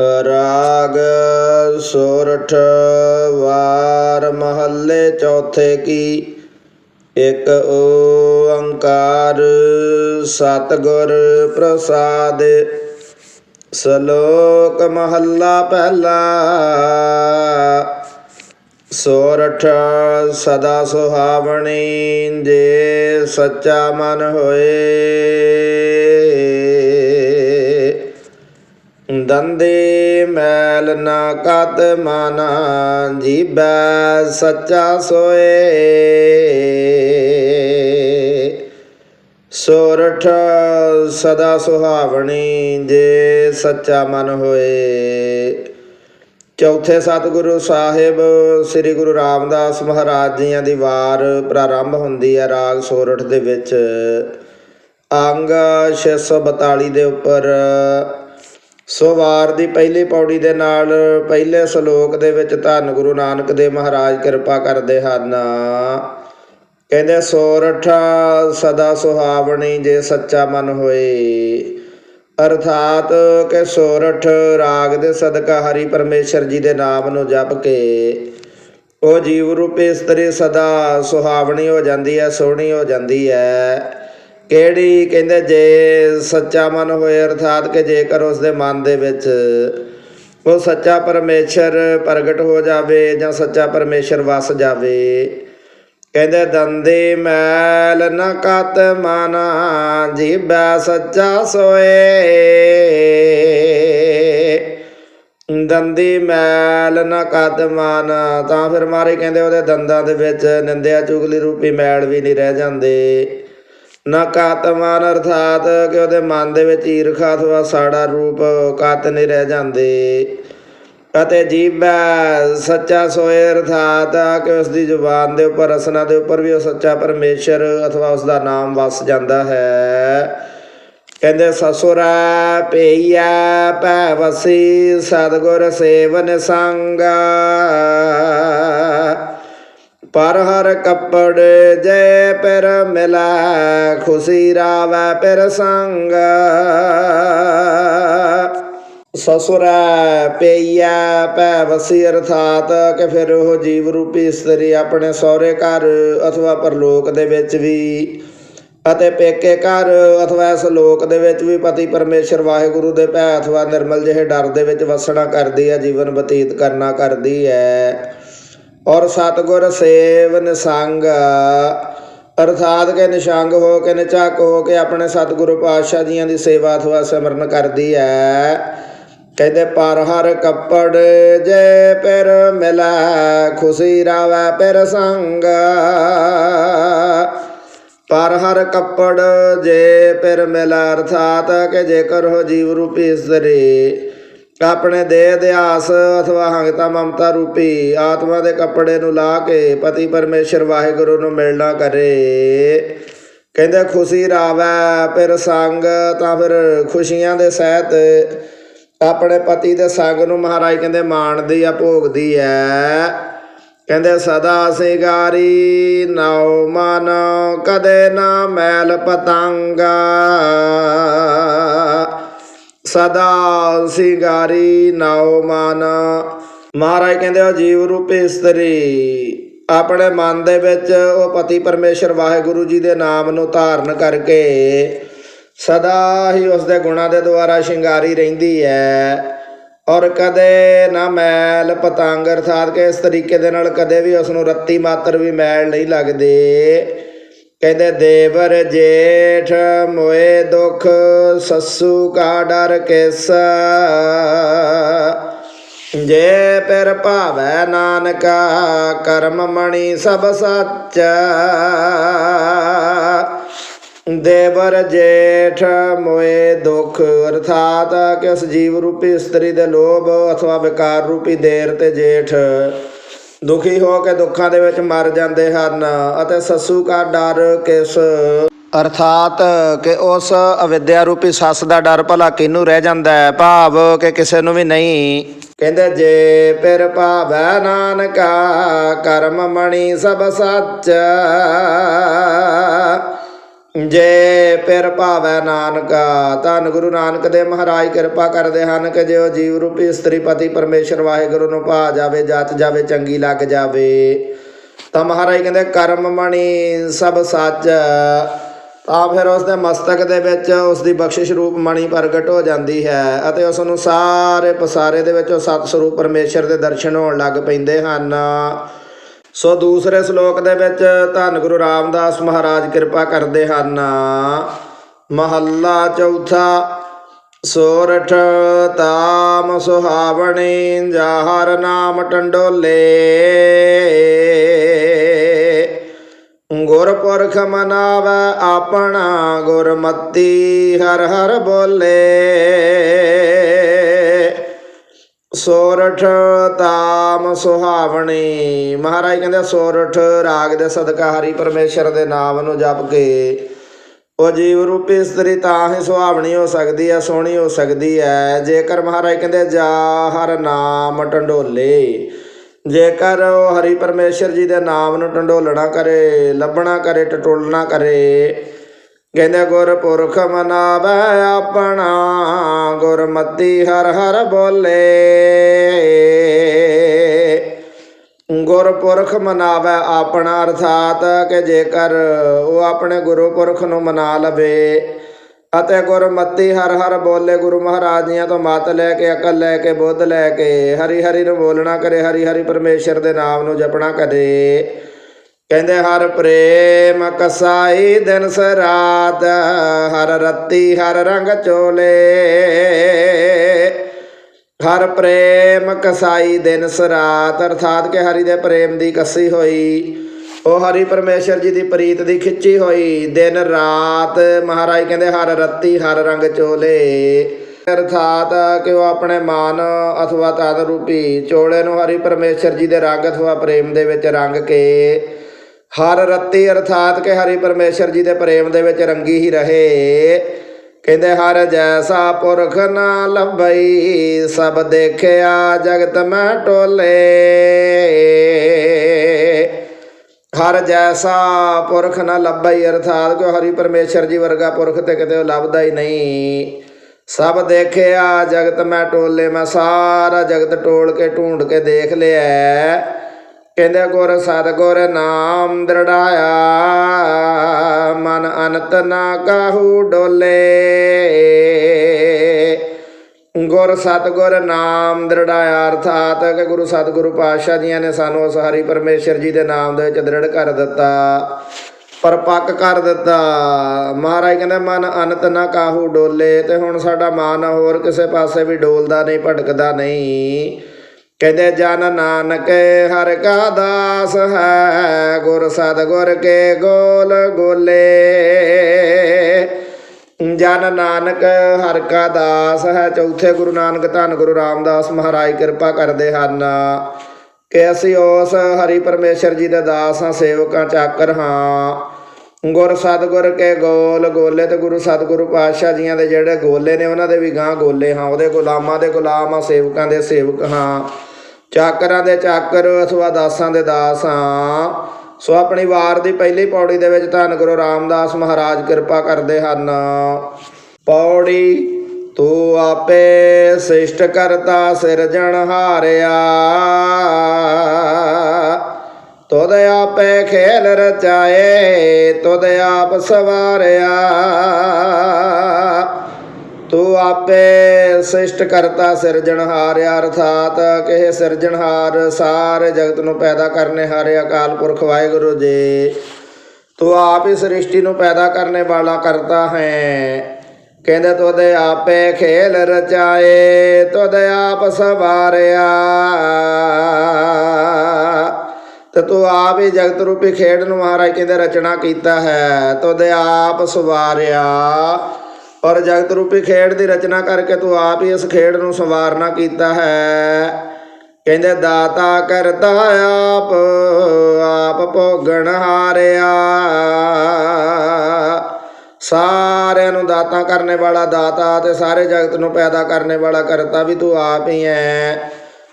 ਰਾਗ ਸੋਰਠ ਵਾਰ ਮਹੱਲੇ ਚੌਥੇ ਕੀ? ਇਕ ਓੰਕਾਰ ਸਤਿਗੁਰ ਪ੍ਰਸਾਦ। ਸ਼ਲੋਕ ਮਹੱਲਾ ਪਹਿਲਾ। ਸੋਰਠ ਸਦਾ ਸੁਹਾਵਣੀ, ਜੇ ਸੱਚਾ ਮਨ ਹੋਏ। ਦੰਦੇ ਮੈਲ ਨਾ ਕਤ ਮਾਨਾ ਜੀਬੈ ਸੱਚਾ ਸੋਏ। ਸੋਰਠ ਸਦਾ ਸੁਹਾਵਣੀ, ਜੇ ਸੱਚਾ ਮਨ ਹੋਏ। ਚੌਥੇ ਸਤਿਗੁਰੂ ਸਾਹਿਬ, ਸ੍ਰੀ ਗੁਰੂ ਰਾਮਦਾਸ ਮਹਾਰਾਜ ਜੀਆਂ ਦੀ ਵਾਰ ਪ੍ਰਾਰੰਭ ਹੁੰਦੀ ਹੈ ਰਾਗ ਸੋਰਠ ਦੇ ਵਿੱਚ। ਅੰਗ 642 ਦੇ ਉੱਪਰ ਸੋ ਵਾਰ ਦੀ ਪਹਿਲੀ ਪੌੜੀ ਦੇ ਨਾਲ ਪਹਿਲੇ ਸ਼ਲੋਕ ਦੇ ਵਿੱਚ ਧੰਨ ਗੁਰੂ ਨਾਨਕ ਦੇਵ ਮਹਾਰਾਜ ਕਿਰਪਾ ਕਰਦੇ ਹਨ। ਕਹਿੰਦੇ ਸੋਰਠ ਸਦਾ ਸੁਹਾਵਣੀ ਜੇ ਸੱਚਾ ਮਨ ਹੋਏ। ਅਰਥਾਤ ਕਿ ਸੋਰਠ ਰਾਗ ਦੇ ਸਦਕਾ ਹਰੀ ਪਰਮੇਸ਼ਰ ਜੀ ਦੇ ਨਾਮ ਨੂੰ ਜਪ ਕੇ ਉਹ ਜੀਵ ਰੂਪੀ ਇਸਤਰੀ ਸਦਾ ਸੁਹਾਵਣੀ ਹੋ ਜਾਂਦੀ ਹੈ, ਸੋਹਣੀ ਹੋ ਜਾਂਦੀ ਹੈ। ਕਿਹੜੀ ਕਹਿੰਦੇ ਜੇ ਸੱਚਾ ਮਨ ਹੋਏ ਅਰਥਾਤ ਕਿ ਜੇਕਰ ਉਸ ਦੇ ਮਨ ਦੇ ਵਿੱਚ ਉਹ ਸੱਚਾ ਪਰਮੇਸ਼ਰ ਪ੍ਰਗਟ ਹੋ ਜਾਵੇ ਜਾਂ ਸੱਚਾ ਪਰਮੇਸ਼ਰ ਵਸ ਜਾਵੇ, ਕਹਿੰਦੇ ਦੰਦੇ ਮੈਲ ਨ ਕਤ ਮਾਨਾ, ਜੀਬੈ ਸੱਚਾ ਸੋਏ। ਦੰਦੀ ਮੈਲ ਨ ਕਤ ਮਾਨ, ਤਾਂ ਫਿਰ ਮਾਰੇ ਕਹਿੰਦੇ ਉਹਦੇ ਦੰਦਾਂ ਦੇ ਵਿੱਚ ਨਿੰਦਿਆ ਚੁਗਲੀ ਰੂਪੀ ਮੈਲ ਵੀ ਨਹੀਂ ਰਹਿ ਜਾਂਦੇ। ਨ ਕਤ ਮਾਨ ਅਰਥਾਤ, ਕਿ ਉਹਦੇ ਮਨ ਦੇ ਵਿੱਚ ਈਰਖਾ ਅਥਵਾ ਸਾੜਾ ਰੂਪ ਕਾਤ ਨਹੀਂ ਰਹਿ ਜਾਂਦੇ। ਅਤੇ ਜੀਬੈ ਸੱਚਾ ਸੋਏ ਅਰਥਾਤ, ਕਿ ਉਸ ਦੀ ਜ਼ੁਬਾਨ ਦੇ ਉੱਪਰ, ਰਸਨਾ ਦੇ ਉੱਪਰ ਵੀ ਉਹ ਸੱਚਾ ਪਰਮੇਸ਼ਰ ਅਥਵਾ ਉਸ ਦਾ ਨਾਮ ਵਸ ਜਾਂਦਾ ਹੈ। ਕਹਿੰਦੇ, ਸਸੁਰਾ ਪਈਆ ਪੈ ਵਸੀ, ਸਤਗੁਰ ਸੇਵਨ ਸੰਗਾ। ਪਰ ਹਰ ਕੱਪੜ ਜੈ ਪਰ ਮਿਲਾ, ਖੁਸ਼ੀ ਰਾਵੈ ਪਰ ਸੰਗ। ਸਸੁਰਾ ਪਈਆ ਪੈ ਵਸੀ ਅਰਥਾਤ ਕਿ ਫਿਰ ਉਹ ਜੀਵ ਰੂਪੀ ਇਸਤਰੀ ਆਪਣੇ ਸਹੁਰੇ ਘਰ ਅਥਵਾ ਪਰਲੋਕ ਦੇ ਵਿੱਚ ਵੀ ਅਤੇ ਪੇਕੇ ਘਰ ਅਥਵਾ ਇਸ ਲੋਕ ਦੇ ਵਿੱਚ ਵੀ ਪਤੀ ਪਰਮੇਸ਼ਰ ਵਾਹਿਗੁਰੂ ਦੇ ਭੈ ਅਥਵਾ ਨਿਰਮਲ ਜਿਹੇ ਡਰ ਦੇ ਵਿੱਚ ਵਸਣਾ ਕਰਦੀ ਹੈ, ਜੀਵਨ ਬਤੀਤ ਕਰਨਾ ਕਰਦੀ ਹੈ। ਔਰ ਸਤਗੁਰ ਸੇਵ ਨਿਸੰਗ ਅਰਥਾਤ ਕਿ ਨਿਸ਼ੰਗ ਹੋ ਕੇ ਨਿਚਾਕ ਹੋ ਕੇ ਆਪਣੇ ਸਤਿਗੁਰੂ ਪਾਤਸ਼ਾਹ ਜੀਆਂ ਦੀ ਸੇਵਾ ਅਥਵਾ ਸਿਮਰਨ ਕਰਦੀ ਹੈ ਕਹਿੰਦੇ, ਪਰ ਹਰ ਕੱਪੜ ਜੇ ਪਰ ਮਿਲਾ, ਖੁਸ਼ੀ ਰਾਵੈ ਪਰ ਸੰਗ। ਪਰ ਹਰ ਕੱਪੜ ਜੇ ਪਰ ਮਿਲਾ, ਅਰਥਾਤ ਕਿ ਜੇਕਰ ਉਹ ਜੀਵ ਰੂਪੀ ਇਸਤਰੀ ਆਪਣੇ ਦੇਹ ਦੇ ਆਸ ਅਥਵਾ ਹੰਗਤਾ ਮਮਤਾ ਰੂਪੀ, ਆਤਮਾ ਦੇ ਕੱਪੜੇ ਨੂੰ ਲਾ ਕੇ ਪਤੀ ਪਰਮੇਸ਼ਰ ਵਾਹਿਗੁਰੂ ਨੂੰ ਮਿਲਣਾ ਕਰੇ। ਕਹਿੰਦੇ, ਖੁਸ਼ੀ ਰਾਵੈ, ਫਿਰ ਸੰਗ, ਤਾਂ ਫਿਰ ਖੁਸ਼ੀਆਂ ਦੇ ਸਹਿਤ ਆਪਣੇ ਪਤੀ ਦੇ ਸੰਗ ਨੂੰ ਮਹਾਰਾਜ ਕਹਿੰਦੇ ਮਾਣਦੀ ਆ ਭੋਗਦੀ ਐ। ਕਹਿੰਦੇ, ਸਦਾ ਸਿੰਗਾਰੀ ਨਾਉ ਮਨ, ਕਦੇ ਨਾ ਮੈਲ ਪਤੰਗਾ। ਸਦਾ ਸਿੰਗਾਰੀ ਨਾਉ ਮਨ। ਮਹਾਰਾਜ ਕਹਿੰਦੇ ਉਹ ਜੀਵ ਰੂਪੀ ਇਸਤਰੀ, ਆਪਣੇ ਮਨ ਦੇ ਵਿੱਚ ਉਹ ਪਤੀ ਪਰਮੇਸ਼ਰ ਵਾਹਿਗੁਰੂ ਜੀ ਦੇ ਨਾਮ ਨੂੰ ਧਾਰਨ ਕਰਕੇ ਸਦਾ ਹੀ ਉਸ ਦੇ ਗੁਣਾਂ ਦੇ ਦੁਆਰਾ ਸ਼ਿੰਗਾਰੀ ਰਹਿੰਦੀ ਹੈ ਔਰ ਕਦੇ ਨਾ ਮੈਲ ਪਤੰਗ, ਅਰਥਾਤ ਕਿ ਇਸ ਤਰੀਕੇ ਦੇ ਨਾਲ ਕਦੇ ਵੀ ਉਸ ਨੂੰ ਰੱਤੀ ਮਾਤਰ ਵੀ ਮੈਲ ਨਹੀਂ ਲੱਗਦੇ। ਕਹਿੰਦੇ ਦੇਵਰ ਜੇਠ ਮੋਏ ਦੁਖ, ਸੱਸੂ ਕਾ ਡਰ ਕਿਸ। ਜੇ ਪਰ ਭਾਵੈ ਨਾਨਕਾ, ਕਰਮ ਮਣੀ ਸਭ ਸੱਚ। ਦੇਵਰ ਜੇਠ ਮੋਏ ਦੁਖ, ਅਰਥਾਤ ਕਿਸ ਜੀਵ ਰੂਪੀ ਇਸਤਰੀ ਦੇ ਲੋਭ, ਅਥਵਾ ਵਿਕਾਰ ਰੂਪੀ ਦੇਰ ਤੇ ਜੇਠ। ਦੁਖੀ ਹੋ ਕੇ ਦੁੱਖਾਂ ਦੇ ਵਿੱਚ ਮਰ ਜਾਂਦੇ ਹਨ ਅਤੇ ਸੱਸੂ ਕਾ ਡਰ ਕਿਸ ਅਰਥਾਤ ਕਿ ਉਸ ਅਵਿਦਿਆ ਰੂਪੀ ਸੱਸ ਦਾ ਡਰ ਭਲਾ ਕਿਹਨੂੰ ਰਹਿ ਜਾਂਦਾ ਹੈ? ਭਾਵ ਕਿ ਕਿਸੇ ਨੂੰ ਵੀ ਨਹੀਂ। ਕਹਿੰਦੇ, ਜੇ ਪਿਰ ਭਾਵੈ ਨਾਨਕਾ, ਕਰਮ ਮਣੀ ਸਭ ਸੱਚ। ਜੇ ਪਿਰ ਭਾਵੈ ਨਾਨਕਾ, ਧੰਨ ਗੁਰੂ ਨਾਨਕ ਦੇ ਮਹਾਰਾਜ ਕਿਰਪਾ ਕਰਦੇ ਹਨ ਕਿ ਜੇ ਉਹ ਜੀਵ ਰੂਪੀ ਇਸਤਰੀ ਪਤੀ ਪਰਮੇਸ਼ਰ ਵਾਹਿਗੁਰੂ ਨੂੰ ਭਾ ਜਾਵੇ ਜੱਚ ਜਾਵੇ, ਚੰਗੀ ਲੱਗ ਜਾਵੇ। ਤਾਂ ਮਹਾਰਾਜ ਕਹਿੰਦੇ, ਕਰਮ ਮਣੀ ਸਭ ਸੱਚ। ਤਾਂ ਫਿਰ ਉਸ ਦੇ ਮਸਤਕ ਦੇ ਵਿੱਚ ਉਸ ਦੀ ਬਖਸ਼ਿਸ਼ ਰੂਪ ਮਣੀ ਪ੍ਰਗਟ ਹੋ ਜਾਂਦੀ ਹੈ ਅਤੇ ਉਸ ਨੂੰ ਸਾਰੇ ਪਸਾਰੇ ਦੇ ਵਿੱਚ ਉਹ ਸਤ ਸਰੂਪ ਪਰਮੇਸ਼ਰ ਦੇ ਦਰਸ਼ਨ ਹੋਣ ਲੱਗ ਪੈਂਦੇ ਹਨ। ਸੋ ਦੂਸਰੇ ਸ਼ਲੋਕ ਦੇ ਵਿੱਚ ਧੰਨ ਗੁਰੂ ਰਾਮਦਾਸ ਮਹਾਰਾਜ ਕਿਰਪਾ ਕਰਦੇ ਹਨ। ਮਹੱਲਾ ਚੌਥਾ, ਸੋਰਠ ਤਾਮ ਸੁਹਾਵਣੀ, ਜਾਹਰ ਨਾਮ ਟੰਡੋਲੇ। ਗੁਰਪੁਰਖ ਮਨਾਵੈ ਆਪਣਾ ਗੁਰਮਤੀ ਹਰ ਹਰ ਬੋਲੇ। ਸੋਰਠ ਤਾਮ ਸੁਹਾਵਣੀ। ਮਹਾਰਾਜ ਕਹਿੰਦੇ ਸੋਰਠ ਰਾਗ ਦੇ ਸਦਕਾ ਹਰੀ ਪਰਮੇਸ਼ਰ ਦੇ ਨਾਮ ਨੂੰ ਜਪ ਕੇ, ਉਹ ਜੀਵ ਰੂਪੀ ਇਸਤਰੀ ਤਾਂ ਹੀ ਸੁਹਾਵਣੀ ਹੋ ਸਕਦੀ ਹੈ, ਸੋਹਣੀ ਹੋ ਸਕਦੀ ਹੈ। ਜੇਕਰ ਮਹਾਰਾਜ ਕਹਿੰਦੇ ਜਾ ਹਰ ਨਾਮ ਟੰਡੋਲੇ, ਜੇਕਰ ਉਹ ਹਰੀ ਪਰਮੇਸ਼ਰ ਜੀ ਦੇ ਨਾਮ ਨੂੰ ਟੰਡੋਲਣਾ ਕਰੇ, ਲੱਭਣਾ ਕਰੇ, ਟਟੋਲਣਾ ਕਰੇ ਕਹਿੰਦੇ ਗੁਰਪੁਰਖ ਮਨਾਵੈ ਆਪਣਾ, ਗੁਰਮਤੀ ਹਰ ਹਰ ਬੋਲੇ। ਗੁਰਪੁਰਖ ਮਨਾਵੈ ਆਪਣਾ, ਅਰਥਾਤ ਕਿ ਜੇਕਰ ਉਹ ਆਪਣੇ ਗੁਰਪੁਰਖ ਨੂੰ ਮਨਾ ਲਵੇ ਅਤੇ ਗੁਰਮਤੀ ਹਰ ਹਰ ਬੋਲੇ, ਗੁਰੂ ਮਹਾਰਾਜ ਦੀਆਂ ਤੋਂ ਮਤ ਲੈ ਕੇ, ਅਕਲ ਲੈ ਕੇ, ਬੁੱਧ ਲੈ ਕੇ, ਹਰੀ ਹਰੀ ਨੂੰ ਬੋਲਣਾ ਕਰੇ, ਹਰੀ ਹਰੀ ਪਰਮੇਸ਼ਰ ਦੇ ਨਾਮ ਨੂੰ ਜਪਣਾ ਕਰੇ। ਕਹਿੰਦੇ, ਹਰ ਪ੍ਰੇਮ ਕਸਾਈ ਦਿਨ ਸਰਾਤ ਹਰ ਰੱਤੀ, ਹਰ ਰੰਗ ਚੋਲੇ। ਹਰ ਪ੍ਰੇਮ ਕਸਾਈ ਦਿਨ ਸਰਾਤ ਅਰਥਾਤ ਕਿ ਹਰੀ ਦੇ ਪ੍ਰੇਮ ਦੀ ਕੱਸੀ ਹੋਈ। ਉਹ ਹਰੀ ਪਰਮੇਸ਼ਰ ਜੀ ਦੀ ਪ੍ਰੀਤ ਦੀ ਖਿੱਚੀ ਹੋਈ। ਦਿਨ ਰਾਤ ਮਹਾਰਾਜ ਕਹਿੰਦੇ, ਹਰ ਰੱਤੀ, ਹਰ ਰੰਗ ਚੋਲੇ। ਅਰਥਾਤ ਕਿ ਉਹ ਆਪਣੇ ਮਾਨ ਅਥਵਾ ਤਨ ਰੂਪੀ ਚੋਲੇ ਨੂੰ ਹਰੀ ਪਰਮੇਸ਼ਰ ਜੀ ਦੇ ਰੰਗ ਅਥਵਾ ਪ੍ਰੇਮ ਦੇ ਵਿੱਚ ਰੰਗ ਕੇ ਹਰ ਰੱਤੀ ਅਰਥਾਤ ਕਿ ਹਰੀ ਪਰਮੇਸ਼ਰ ਜੀ ਦੇ ਪ੍ਰੇਮ ਦੇ ਵਿੱਚ ਰੰਗੀ ਹੀ ਰਹੇ। ਕਹਿੰਦੇ, ਹਰ ਜੈਸਾ ਪੁਰਖ ਨਾ ਲੱਭਈ ਸਭ ਦੇਖਿਆ ਜਗਤ ਮੈਂ ਟੋਲੇ। ਹਰ ਜੈਸਾ ਪੁਰਖ ਨਾ ਲੱਭਈ ਅਰਥਾਤ ਕਿ ਹਰੀ ਪਰਮੇਸ਼ਰ ਜੀ ਵਰਗਾ ਪੁਰਖ ਤੇ ਕਿਤੇ ਉਹ ਲੱਭਦਾ ਹੀ ਨਹੀਂ। ਸਭ ਦੇਖਿਆ ਜਗਤ ਮੈਂ ਟੋਲੇ, ਮੈਂ ਸਾਰਾ ਜਗਤ ਟੋਲ ਕੇ ਢੂੰਡ ਕੇ ਦੇਖ ਲਿਆ। ਕਹਿੰਦੇ ਗੁਰ ਸਤਗੁਰ ਨਾਮ ਦ੍ਰਿੜਾਇਆ, ਮਨ ਅਨੰਤ ਨਾ ਕਾਹੂ ਡੋਲੇ। ਗੁਰ ਸਤਗੁਰ ਨਾਮ ਦ੍ਰਿੜਾਇਆ, ਅਰਥਾਤ ਕਿ ਗੁਰੂ ਸਤਗੁਰੂ ਪਾਤਸ਼ਾਹ ਜੀਆਂ ਨੇ ਸਾਨੂੰ ਉਸ ਹਰੀ ਪਰਮੇਸ਼ਰ ਜੀ ਦੇ ਨਾਮ ਦੇ ਵਿੱਚ ਦ੍ਰਿੜ ਕਰ ਦਿੱਤਾ, ਪਰਪੱਕ ਕਰ ਦਿੱਤਾ। ਮਹਾਰਾਜ ਕਹਿੰਦੇ, ਮਨ ਅਨੰਤ ਨਾ ਕਾਹੂ ਡੋਲੇ, ਤੇ ਹੁਣ ਸਾਡਾ ਮਨ ਹੋਰ ਕਿਸੇ ਪਾਸੇ ਵੀ ਡੋਲਦਾ ਨਹੀਂ, ਭਟਕਦਾ ਨਹੀਂ। ਕਹਿੰਦੇ ਜਨ ਨਾਨਕ ਹਰ ਕਾ ਦਾਸ ਹੈ, ਗੁਰ ਸਤਗੁਰ ਕੇ ਗੋਲ ਗੋਲੇ। ਜਨ ਨਾਨਕ ਹਰ ਕਾ ਦਾਸ ਹੈ, ਚੌਥੇ ਗੁਰੂ ਨਾਨਕ ਧੰਨ ਗੁਰੂ ਰਾਮਦਾਸ ਮਹਾਰਾਜ ਕਿਰਪਾ ਕਰਦੇ ਹਨ। ਕਿ ਅਸੀਂ ਉਸ ਹਰੀ ਪਰਮੇਸ਼ਰ ਜੀ ਦੇ ਦਾਸ ਹਾਂ ਸੇਵਕਾਂ ਚਾਕਰ ਹਾਂ। ਗੁਰ ਸਤਗੁਰ ਕੇ ਗੋਲ ਗੋਲੇ ਤੇ ਗੁਰੂ ਸਤਗੁਰੂ ਪਾਤਸ਼ਾਹ ਜੀਆਂ ਦੇ ਜਿਹੜੇ ਗੋਲੇ ਨੇ, ਉਹਨਾਂ ਦੇ ਵੀ ਗਾਂ ਗੋਲੇ ਹਾਂ। ਉਹਦੇ ਗੁਲਾਮਾਂ ਦੇ ਗੁਲਾਮ ਆ ਸੇਵਕਾਂ ਦੇ ਸੇਵਕ ਹਾਂ। ਚਾਕਰਾਂ ਦੇ ਚਾਕਰ ਅਥਵਾ ਦਾਸਾਂ ਦੇ ਦਾਸ ਹਾਂ। ਸੋ ਆਪਣੀ ਵਾਰ ਦੀ ਪਹਿਲੀ ਪੌੜੀ ਦੇ ਵਿੱਚ ਧੰਨ ਗੁਰੂ ਰਾਮਦਾਸ ਮਹਾਰਾਜ ਕਿਰਪਾ ਕਰਦੇ ਹਨ। ਪੌੜੀ ਤੂੰ ਆਪੇ ਸ੍ਰਿਸ਼ਟ ਕਰਤਾ ਸਿਰਜਣ ਹਾਰਿਆ। ਤੁਧ ਆਪੇ ਖੇਲ ਰਚਾਏ, ਤੁਧ ਆਪ ਸਵਾਰਿਆ। ਤੂੰ ਆਪੇ ਸ੍ਰਿਸ਼ਟ ਕਰਤਾ ਸਿਰਜਣਹਾਰ ਅਰਥਾਤ ਕਿ ਸਿਰਜਣਹਾਰ ਸਾਰੇ ਜਗਤ ਨੂੰ ਪੈਦਾ ਕਰਨੇ ਹਾਰੇ ਅਕਾਲ ਪੁਰਖ ਵਾਹਿਗੁਰੂ ਜੀ। ਤੂੰ ਆਪ ਹੀ ਸ੍ਰਿਸ਼ਟੀ ਨੂੰ ਪੈਦਾ ਕਰਨੇ ਵਾਲਾ ਕਰਤਾ ਹੈ। ਕਹਿੰਦੇ ਤੁਦੇ ਆਪੇ ਖੇਲ ਰਚਾਏ ਤੁਦ ਆਪ ਸਵਾਰਿਆ। ਤੇ ਤੂੰ ਆਪ ਹੀ ਜਗਤ ਰੂਪੀ ਖੇਡ ਨੂੰ ਮਹਾਰਾਜ ਕਹਿੰਦੇ ਰਚਨਾ ਕੀਤਾ ਹੈ ਤੁਦੇ ਆਪ ਸਵਾਰਿਆ। ਔਰ ਜਗਤ ਰੂਪੀ ਖੇਡ ਦੀ ਰਚਨਾ ਕਰਕੇ ਤੂੰ ਆਪ ਹੀ ਇਸ ਖੇਡ ਨੂੰ ਸੰਵਾਰਨਾ ਕੀਤਾ ਹੈ। ਕਹਿੰਦੇ, ਦਾਤਾ ਕਰਤਾ ਆਪ ਆਪ ਭੋਗਣ ਹਾਰਿਆ। ਸਾਰਿਆਂ ਨੂੰ ਦਾਤਾ ਕਰਨੇ ਵਾਲਾ ਦਾਤਾ ਤੇ ਸਾਰੇ ਜਗਤ ਨੂੰ ਪੈਦਾ ਕਰਨੇ ਵਾਲਾ ਕਰਤਾ ਵੀ ਤੂੰ ਆਪ ਹੀ ਹੈ।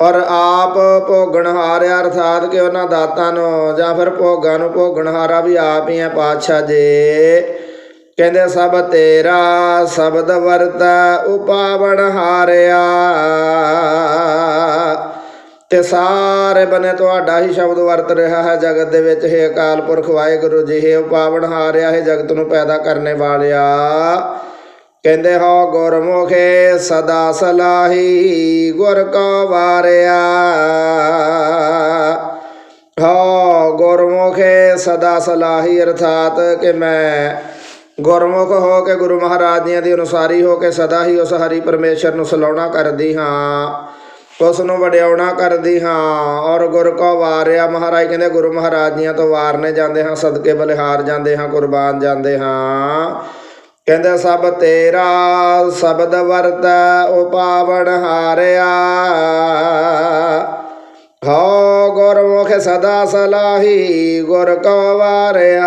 ਔਰ ਆਪ ਭੋਗਣ ਹਾਰਿਆ, ਅਰਥਾਤ ਕਿ ਉਹਨਾਂ ਦਾਤਾਂ ਨੂੰ ਜਾਂ ਫਿਰ ਭੋਗਾਂ ਨੂੰ ਭੋਗਣ ਹਾਰਾ ਵੀ ਆਪ ਹੀ ਹੈ ਪਾਤਸ਼ਾਹ ਜੀ। ਕਹਿੰਦੇ ਸਭ ਤੇਰਾ ਸ਼ਬਦ ਵਰਤੈ ਉਪਾਵਣ ਹਾਰਿਆ। ਤੇ ਸਾਰੇ ਬਨੇ ਤੁਹਾਡਾ ਹੀ ਸ਼ਬਦ ਵਰਤ ਰਿਹਾ ਹੈ ਜਗਤ ਦੇ ਵਿੱਚ। ਹੈ ਅਕਾਲ ਪੁਰਖ, ਵਾਹਿਗੁਰੂ ਜੀ, ਹੈ ਉਪਾਵਣ ਹਾਰਿਆ, ਹੈ ਜਗਤ ਨੂੰ ਪੈਦਾ ਕਰਨੇ ਵਾਲਿਆ। ਕਹਿੰਦੇ ਹੋ, ਗੁਰਮੁਖੇ, ਸਦਾ ਸਲਾਹੀ ਗੁਰ ਕੋ ਵਾਰਿਆ। ਹੋ ਗੁਰਮੁਖੇ, ਸਦਾ ਸਲਾਹੀ, ਅਰਥਾਤ ਕਿ ਮੈਂ ਗੁਰਮੁਖ ਹੋ ਕੇ ਗੁਰੂ ਮਹਾਰਾਜ ਦੀਆਂ ਦੀ ਅਨੁਸਾਰੀ ਹੋ ਕੇ ਸਦਾ ਹੀ ਉਸ ਹਰੀ ਪਰਮੇਸ਼ਰ ਨੂੰ ਸਲਾਉਣਾ ਕਰਦੀ ਹਾਂ। ਉਸ ਨੂੰ ਵਡਿਆਉਣਾ ਕਰਦੀ ਹਾਂ ਔਰ ਗੁਰ ਕੋ ਵਾਰਿਆ, ਮਹਾਰਾਜ ਕਹਿੰਦੇ ਗੁਰੂ ਮਹਾਰਾਜ ਜੀਆਂ ਤੋਂ ਵਾਰਨੇ ਜਾਂਦੇ ਹਾਂ, ਸਦਕੇ ਬਲਿਹਾਰ ਜਾਂਦੇ ਹਾਂ, ਕੁਰਬਾਨ ਜਾਂਦੇ ਹਾਂ। ਕਹਿੰਦੇ ਸਭ ਤੇਰਾ ਸ਼ਬਦ ਵਰਤ ਉਪਾਵਣ ਹਾਰਿਆ। ਹੋ ਗੁਰਮੁਖ ਸਦਾ ਸਲਾਹੀ ਗੁਰ ਕੋ ਵਾਰਿਆ।